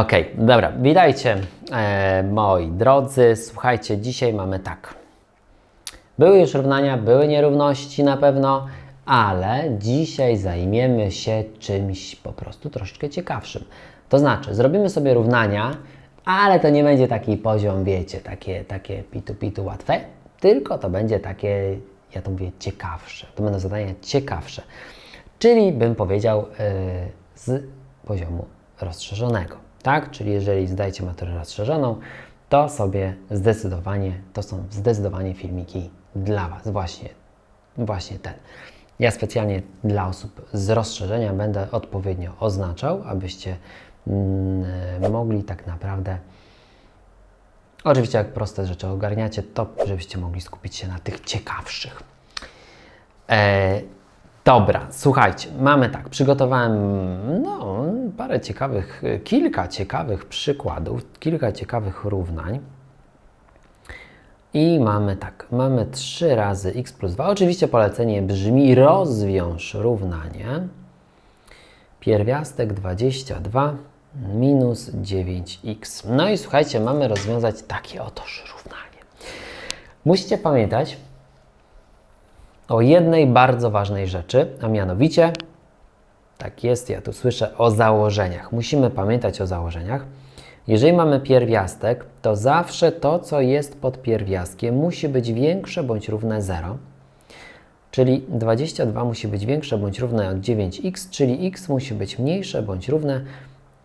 Okej, dobra, witajcie e, moi drodzy. Słuchajcie, dzisiaj mamy tak. Były już równania, były nierówności na pewno, ale dzisiaj zajmiemy się czymś po prostu troszeczkę ciekawszym. To znaczy, zrobimy sobie równania, ale to nie będzie taki poziom, wiecie, takie, takie pitu-pitu łatwe, tylko to będzie takie, ja to mówię, ciekawsze. To będą zadania ciekawsze. Czyli bym powiedział e, z poziomu rozszerzonego. Tak? Czyli jeżeli zdajecie maturę rozszerzoną, to sobie zdecydowanie, to są zdecydowanie filmiki dla Was, właśnie, właśnie ten. Ja specjalnie dla osób z rozszerzenia będę odpowiednio oznaczał, abyście mm, mogli tak naprawdę, oczywiście jak proste rzeczy ogarniacie, to żebyście mogli skupić się na tych ciekawszych. E, Dobra, słuchajcie, mamy tak, przygotowałem no, parę ciekawych, kilka ciekawych przykładów, kilka ciekawych równań. I mamy tak, mamy 3 razy x plus 2. Oczywiście polecenie brzmi rozwiąż równanie. Pierwiastek 22 minus 9x. No i słuchajcie, mamy rozwiązać takie otoż równanie. Musicie pamiętać, o jednej bardzo ważnej rzeczy, a mianowicie, tak jest, ja tu słyszę o założeniach. Musimy pamiętać o założeniach. Jeżeli mamy pierwiastek, to zawsze to, co jest pod pierwiastkiem, musi być większe bądź równe 0. Czyli 22 musi być większe bądź równe od 9x, czyli x musi być mniejsze bądź równe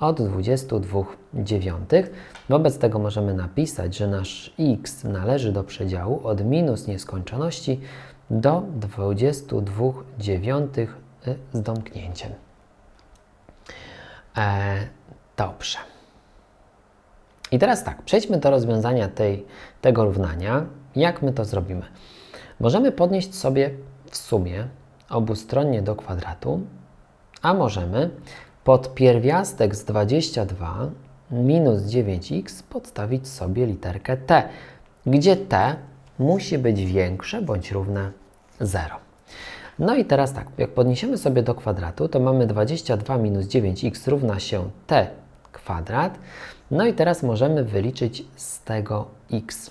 od 22 dziewiątych. Wobec tego możemy napisać, że nasz x należy do przedziału od minus nieskończoności do 22 dziewiątych y, z domknięciem. E, dobrze. I teraz tak, przejdźmy do rozwiązania tej, tego równania. Jak my to zrobimy? Możemy podnieść sobie w sumie obustronnie do kwadratu, a możemy pod pierwiastek z 22 minus 9x podstawić sobie literkę t, gdzie t musi być większe bądź równe 0. No i teraz tak, jak podniesiemy sobie do kwadratu, to mamy 22 minus 9x równa się t kwadrat. No i teraz możemy wyliczyć z tego x.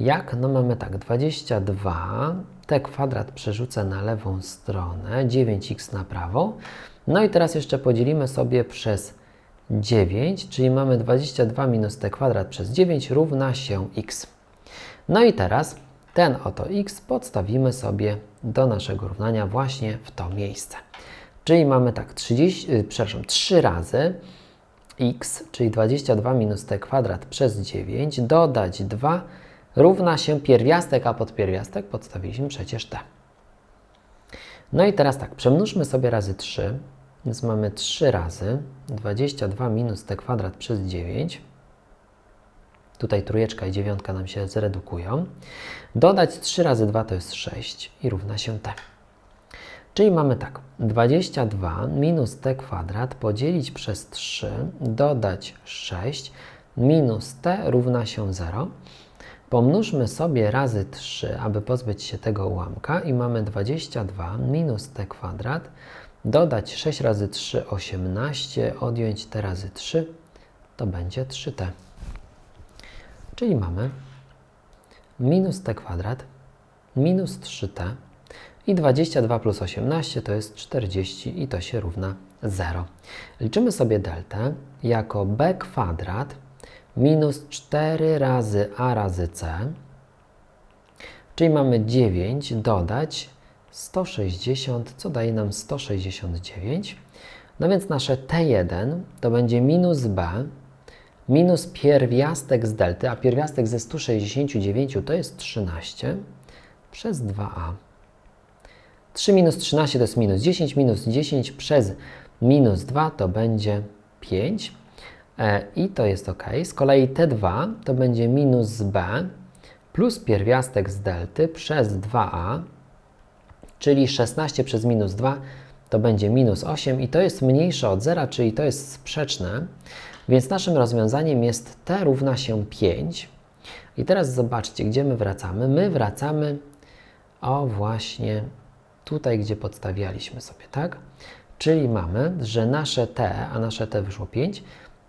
Jak? No mamy tak, 22, t kwadrat przerzucę na lewą stronę, 9x na prawo. No i teraz jeszcze podzielimy sobie przez 9, czyli mamy 22 minus t kwadrat przez 9 równa się x. No i teraz ten oto x podstawimy sobie do naszego równania właśnie w to miejsce. Czyli mamy tak 30, yy, przepraszam, 3 razy x, czyli 22 minus t kwadrat przez 9, dodać 2 równa się pierwiastek, a pod pierwiastek podstawiliśmy przecież t. No i teraz tak, przemnóżmy sobie razy 3, więc mamy 3 razy 22 minus t kwadrat przez 9 Tutaj trójeczka i dziewiątka nam się zredukują. Dodać 3 razy 2 to jest 6 i równa się t. Czyli mamy tak, 22 minus t kwadrat podzielić przez 3, dodać 6, minus t równa się 0. Pomnóżmy sobie razy 3, aby pozbyć się tego ułamka i mamy 22 minus t kwadrat, dodać 6 razy 3, 18, odjąć t razy 3, to będzie 3t. Czyli mamy minus t kwadrat minus 3t i 22 plus 18 to jest 40 i to się równa 0. Liczymy sobie deltę jako b kwadrat minus 4 razy a razy c, czyli mamy 9 dodać 160, co daje nam 169. No więc nasze t1 to będzie minus b minus pierwiastek z delty, a pierwiastek ze 169 to jest 13 przez 2a. 3 minus 13 to jest minus 10, minus 10 przez minus 2 to będzie 5 e, i to jest ok. Z kolei T2 to będzie minus b plus pierwiastek z delty przez 2a, czyli 16 przez minus 2 to będzie minus 8 i to jest mniejsze od 0, czyli to jest sprzeczne. Więc naszym rozwiązaniem jest t równa się 5. I teraz zobaczcie, gdzie my wracamy. My wracamy o właśnie tutaj, gdzie podstawialiśmy sobie, tak? Czyli mamy, że nasze t, a nasze t wyszło 5,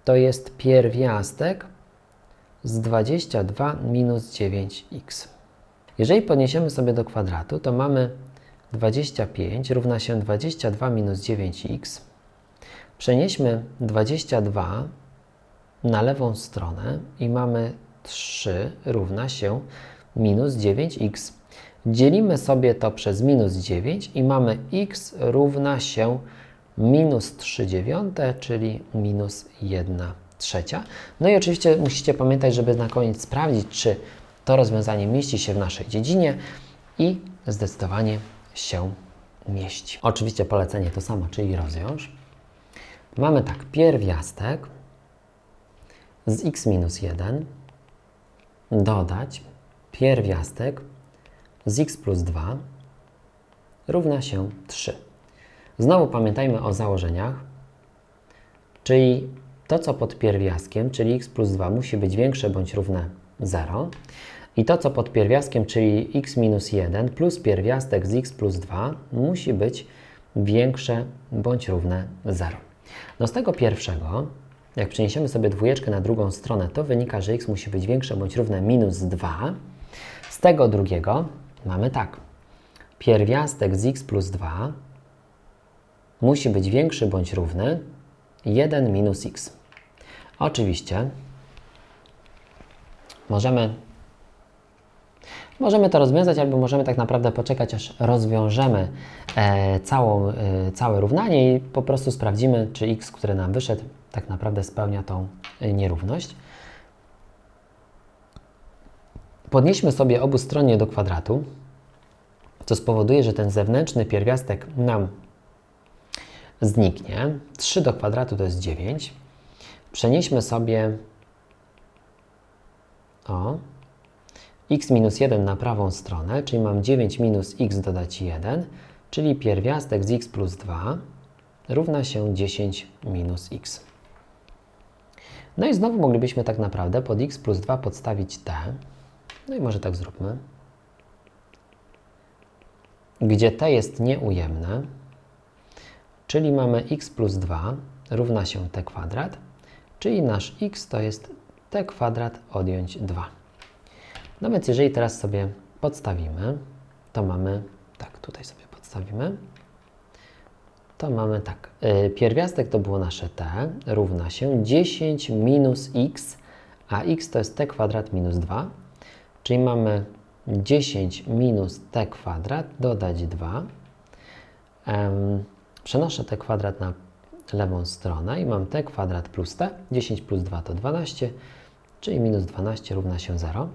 to jest pierwiastek z 22 minus 9x. Jeżeli podniesiemy sobie do kwadratu, to mamy 25 równa się 22 minus 9x. Przenieśmy 22 na lewą stronę i mamy 3 równa się minus 9x. Dzielimy sobie to przez minus 9 i mamy x równa się minus 3 dziewiąte, czyli minus 1 trzecia. No i oczywiście musicie pamiętać, żeby na koniec sprawdzić, czy to rozwiązanie mieści się w naszej dziedzinie i zdecydowanie się mieści. Oczywiście polecenie to samo, czyli rozwiąż. Mamy tak, pierwiastek z x minus 1 dodać pierwiastek z x plus 2 równa się 3. Znowu pamiętajmy o założeniach, czyli to, co pod pierwiastkiem, czyli x plus 2 musi być większe bądź równe 0 i to, co pod pierwiastkiem, czyli x minus 1 plus pierwiastek z x plus 2 musi być większe bądź równe 0. No z tego pierwszego, jak przeniesiemy sobie dwójeczkę na drugą stronę, to wynika, że x musi być większe bądź równe minus 2. Z tego drugiego mamy tak. Pierwiastek z x plus 2 musi być większy bądź równy 1 minus x. Oczywiście możemy, możemy to rozwiązać, albo możemy tak naprawdę poczekać, aż rozwiążemy e, całą, e, całe równanie i po prostu sprawdzimy, czy x, który nam wyszedł, tak naprawdę spełnia tą e, nierówność. Podnieśmy sobie obustronnie do kwadratu, co spowoduje, że ten zewnętrzny pierwiastek nam zniknie. 3 do kwadratu to jest 9. Przenieśmy sobie o x minus 1 na prawą stronę, czyli mam 9 minus x dodać 1, czyli pierwiastek z x plus 2 równa się 10 minus x. No i znowu moglibyśmy tak naprawdę pod x plus 2 podstawić t. No i może tak zróbmy. Gdzie t jest nieujemne, czyli mamy x plus 2 równa się t kwadrat, czyli nasz x to jest t kwadrat odjąć 2. No więc jeżeli teraz sobie podstawimy, to mamy, tak, tutaj sobie podstawimy, to mamy tak, yy, pierwiastek to było nasze t, równa się 10 minus x, a x to jest t kwadrat minus 2, czyli mamy 10 minus t kwadrat dodać 2. Um, przenoszę t kwadrat na lewą stronę i mam t kwadrat plus t. 10 plus 2 to 12, czyli minus 12 równa się 0.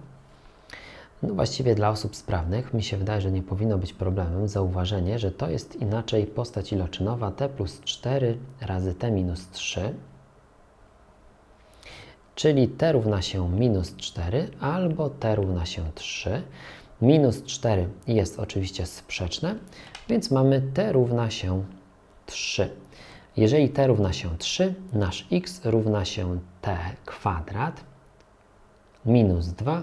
No właściwie dla osób sprawnych mi się wydaje, że nie powinno być problemem zauważenie, że to jest inaczej postać iloczynowa t plus 4 razy t minus 3, czyli t równa się minus 4 albo t równa się 3. Minus 4 jest oczywiście sprzeczne, więc mamy t równa się 3. Jeżeli t równa się 3, nasz x równa się t kwadrat minus 2,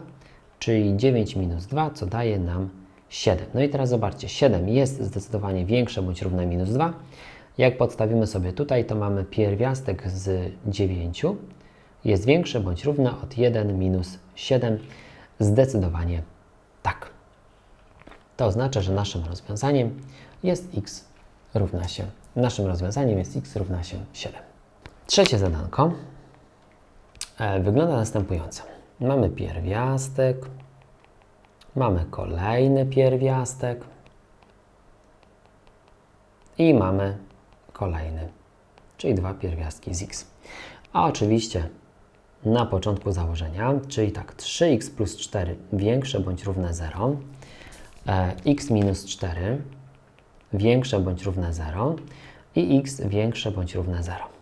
czyli 9 minus 2, co daje nam 7. No i teraz zobaczcie, 7 jest zdecydowanie większe bądź równe minus 2. Jak podstawimy sobie tutaj, to mamy pierwiastek z 9 jest większe bądź równe od 1 minus 7. Zdecydowanie tak. To oznacza, że naszym rozwiązaniem jest x równa się. Naszym rozwiązaniem jest x równa się 7. Trzecie zadanko e, wygląda następująco. Mamy pierwiastek, mamy kolejny pierwiastek i mamy kolejny, czyli dwa pierwiastki z x. A oczywiście na początku założenia, czyli tak 3x plus 4 większe bądź równe 0, e, x minus 4 większe bądź równe 0 i x większe bądź równe 0.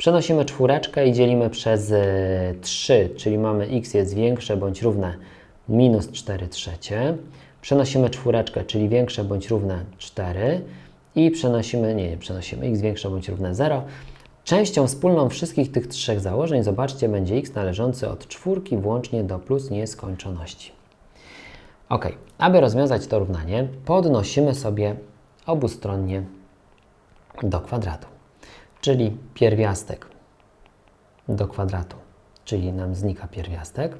Przenosimy czwóreczkę i dzielimy przez 3, e, czyli mamy x jest większe bądź równe minus 4 trzecie. Przenosimy czwóreczkę, czyli większe bądź równe 4 i przenosimy, nie, nie przenosimy x większe bądź równe 0. Częścią wspólną wszystkich tych trzech założeń, zobaczcie, będzie x należący od czwórki włącznie do plus nieskończoności. Ok, aby rozwiązać to równanie, podnosimy sobie obustronnie do kwadratu. Czyli pierwiastek do kwadratu, czyli nam znika pierwiastek.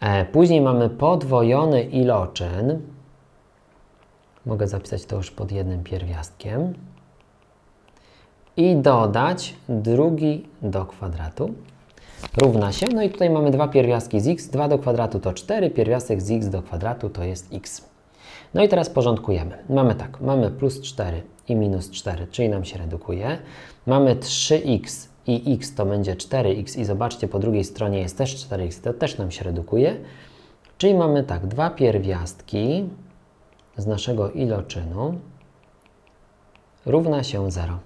E, później mamy podwojony iloczyn. Mogę zapisać to już pod jednym pierwiastkiem. I dodać drugi do kwadratu równa się. No i tutaj mamy dwa pierwiastki z x. 2 do kwadratu to 4, pierwiastek z x do kwadratu to jest x. No i teraz porządkujemy. Mamy tak, mamy plus 4 i minus 4, czyli nam się redukuje. Mamy 3x i x to będzie 4x i zobaczcie, po drugiej stronie jest też 4x, to też nam się redukuje. Czyli mamy tak, dwa pierwiastki z naszego iloczynu równa się 0.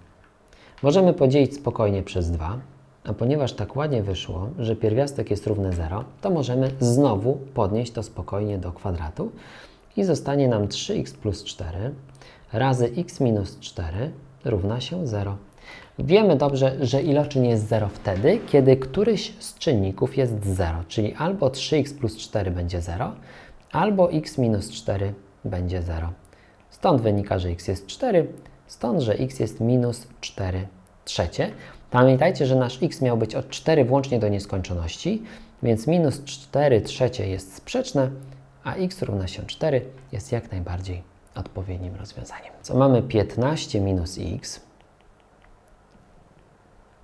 Możemy podzielić spokojnie przez 2, a ponieważ tak ładnie wyszło, że pierwiastek jest równy 0, to możemy znowu podnieść to spokojnie do kwadratu i zostanie nam 3x plus 4 razy x minus 4 równa się 0. Wiemy dobrze, że iloczyn jest 0 wtedy, kiedy któryś z czynników jest 0, czyli albo 3x plus 4 będzie 0, albo x minus 4 będzie 0. Stąd wynika, że x jest 4, stąd, że x jest minus 4 trzecie. Pamiętajcie, że nasz x miał być od 4 włącznie do nieskończoności, więc minus 4 trzecie jest sprzeczne, a x równa się 4 jest jak najbardziej odpowiednim rozwiązaniem. Co mamy 15 minus x,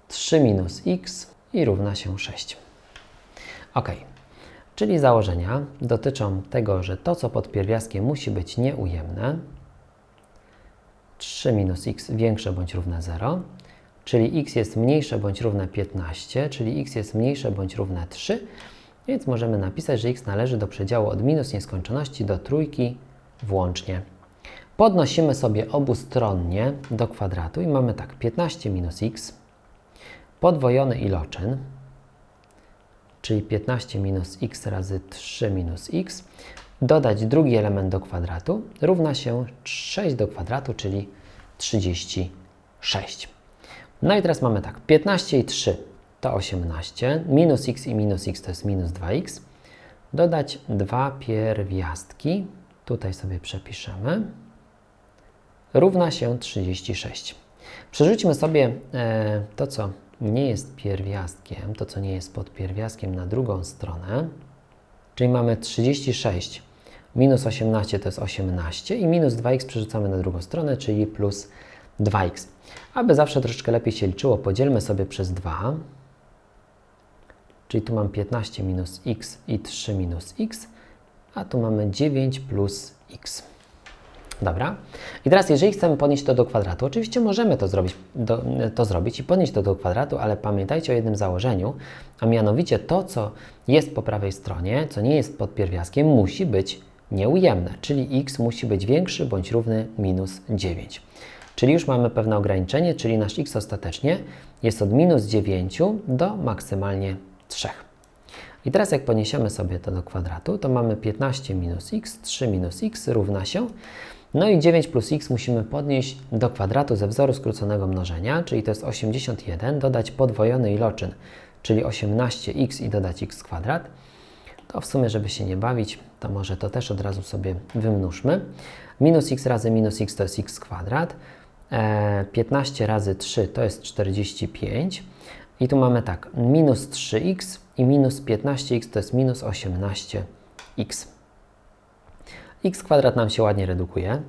3 minus x i równa się 6. Ok, czyli założenia dotyczą tego, że to, co pod pierwiastkiem musi być nieujemne, 3 minus x większe bądź równe 0, czyli x jest mniejsze bądź równe 15, czyli x jest mniejsze bądź równe 3, więc możemy napisać, że x należy do przedziału od minus nieskończoności do trójki włącznie. Podnosimy sobie obustronnie do kwadratu i mamy tak 15 minus x podwojony iloczyn, czyli 15 minus x razy 3 minus x, dodać drugi element do kwadratu równa się 6 do kwadratu, czyli 36. No i teraz mamy tak, 15 i 3 to 18, minus x i minus x to jest minus 2x, dodać dwa pierwiastki, tutaj sobie przepiszemy, równa się 36. Przerzućmy sobie e, to, co nie jest pierwiastkiem, to, co nie jest pod pierwiastkiem na drugą stronę, czyli mamy 36 minus 18 to jest 18 i minus 2x przerzucamy na drugą stronę, czyli plus 2x. Aby zawsze troszeczkę lepiej się liczyło, podzielmy sobie przez 2, czyli tu mam 15 minus x i 3 minus x, a tu mamy 9 plus x. Dobra. I teraz, jeżeli chcemy podnieść to do kwadratu, oczywiście możemy to zrobić, do, to zrobić i podnieść to do kwadratu, ale pamiętajcie o jednym założeniu, a mianowicie to, co jest po prawej stronie, co nie jest pod pierwiastkiem, musi być nieujemne, czyli x musi być większy bądź równy minus 9. Czyli już mamy pewne ograniczenie, czyli nasz x ostatecznie jest od minus 9 do maksymalnie 3. I teraz jak poniesiemy sobie to do kwadratu, to mamy 15 minus x, 3 minus x równa się. No i 9 plus x musimy podnieść do kwadratu ze wzoru skróconego mnożenia, czyli to jest 81, dodać podwojony iloczyn, czyli 18x i dodać x kwadrat. To w sumie, żeby się nie bawić, to może to też od razu sobie wymnóżmy. Minus x razy minus x to jest x kwadrat. 15 razy 3 to jest 45. I tu mamy tak, minus 3x i minus 15x to jest minus 18x. X kwadrat nam się ładnie redukuje.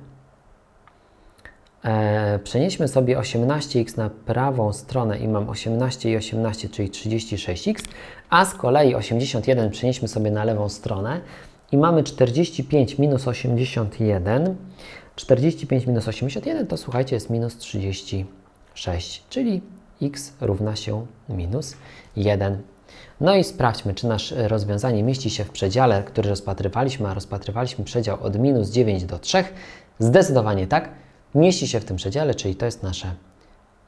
E, przenieśmy sobie 18x na prawą stronę i mam 18 i 18, czyli 36x, a z kolei 81 przenieśmy sobie na lewą stronę i mamy 45 minus 81. 45 minus 81 to słuchajcie jest minus 36, czyli x równa się minus 1. No i sprawdźmy, czy nasze rozwiązanie mieści się w przedziale, który rozpatrywaliśmy, a rozpatrywaliśmy przedział od minus 9 do 3. Zdecydowanie tak, mieści się w tym przedziale, czyli to jest nasze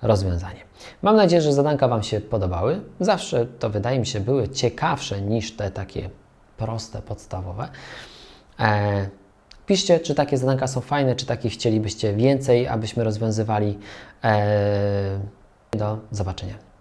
rozwiązanie. Mam nadzieję, że zadanka Wam się podobały. Zawsze to wydaje mi się były ciekawsze niż te takie proste, podstawowe. E, piszcie, czy takie zadanka są fajne, czy takich chcielibyście więcej, abyśmy rozwiązywali. E, do zobaczenia.